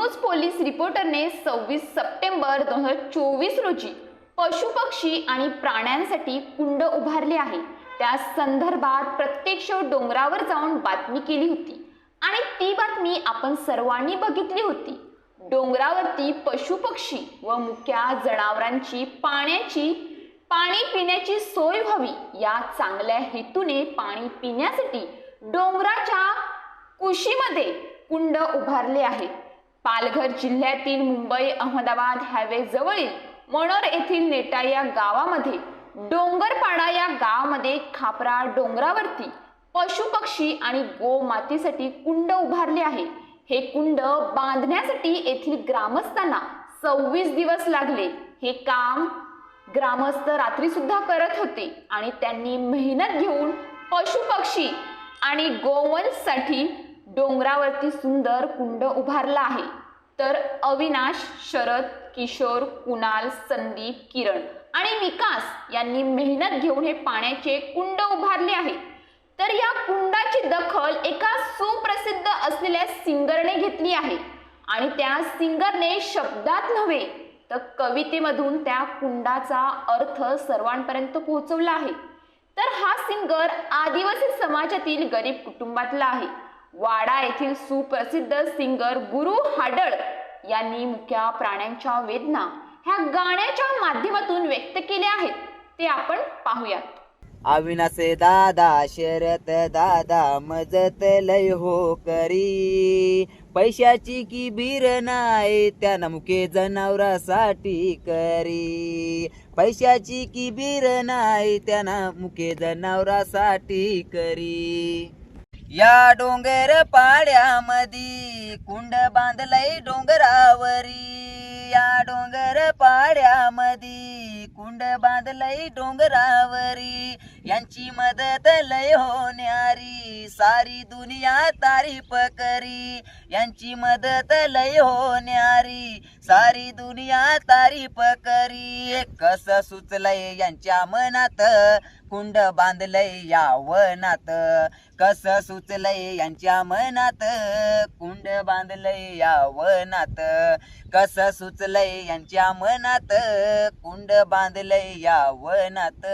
Police रिपोर्टरने सव्वीस September दोन हजार चोवीस रोजी पशुपक्षी आणि प्राण्यांसाठी कुंड उभारले आहे. त्या संदर्भात प्रत्यक्ष डोंगरावर जाऊन बातमी केली होती आणि ती बातमी आपण सर्वांनी बघितली होती. डोंगरावरती पशुपक्षी व मुक्या जनावरांची पाण्याची पाणी पिण्याची सोय व्हावी या चांगल्या हेतूने पाणी पिण्यासाठी डोंगराच्या कुशीमध्ये कुंड उभारले आहे. पालघर जिल्ह्यातील मुंबई अहमदाबाद हायवे जवळील मनोर येथील नेटा या गावामध्ये डोंगरपाडा या गावामध्ये खापरा डोंगरावरती पशुपक्षी आणि गोमातीसाठी कुंड उभारले आहे. हे कुंड बांधण्यासाठी येथील ग्रामस्थांना सव्वीस दिवस लागले. हे काम ग्रामस्थ रात्री सुद्धा करत होते आणि त्यांनी मेहनत घेऊन पशुपक्षी आणि गोवंशसाठी डोंगरावरती सुंदर कुंड उभारला आहे. तर अविनाश शरद किशोर कुणाल संदीप किरण आणि विकास यांनी मेहनत घेऊन हे पाण्याचे कुंड उभारले आहे. तर या कुंडाची दखल एका सुप्रसिद्ध असलेल्या सिंगरने घेतली आहे. आणि त्या सिंगरने शब्दात नव्हे तर कवितेमधून त्या कुंडाचा अर्थ सर्वांपर्यंत पोहोचवला आहे. तर हा सिंगर आदिवासी समाजातील गरीब कुटुंबातला आहे. वाडा येथील सुप्रसिद्ध सिंगर गुरु हाडळ यांनी मुख्या प्राण्यांच्या वेदना ह्या गाण्याच्या माध्यमातून व्यक्त केल्या आहेत. ते आपण पाहूयात. अविनासे दादा शरत दादा मजत लय हो करी. पैशाची की बीर नाही त्यानं मुके जनावरासाठी करी. पैशाची की बीर नाही त्यानं मुके जनावरासाठी करी. या डोंगर पाड्यामधी कुंड बांधलंय डोंगरावरी. या डोंगर पाड्यामधी कुंड बांधलंय डोंगरावरी. यांची मदत लय होण्यारी सारी दुनिया तारीफ करी. यांची मदत लय होण्यारी सारी दुनिया तारीफ करी कस सुचलंय यांच्या मनात? कुंड बांधलंय या वनात. कस सुचलंय यांच्या मनात? कुंड बांधलंय या वनात. कस सुचलंय यांच्या मनात? कुंड बांधलंय या वनात.